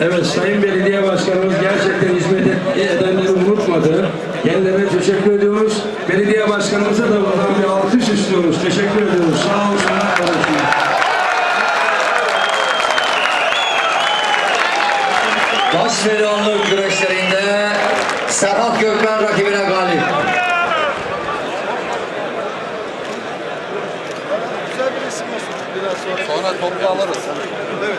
Evet Sayın Belediye Başkanımız gerçekten hizmet et- edenleri unutmadı. Kendilerine teşekkür ediyoruz. Belediye Başkanımıza da buradan bir alkış istiyoruz. Teşekkür ediyoruz. Sağ olsun arkadaşlar. Baş vedanlık güreşlerinde Serhat Gökmen Olsun biraz sonra. Sonra topu alırız. Evet.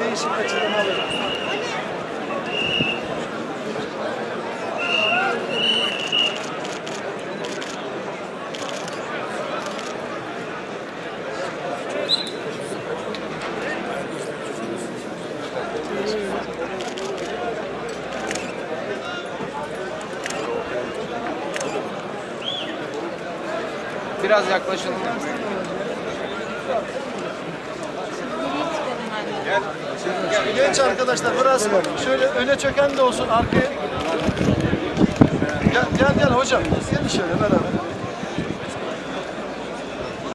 Değişik açıdan alalım. Biraz yaklaşalım. Genç arkadaşlar burası şöyle öne çöken de olsun arkaya. Gel gel, gel hocam. Gel şöyle beraber.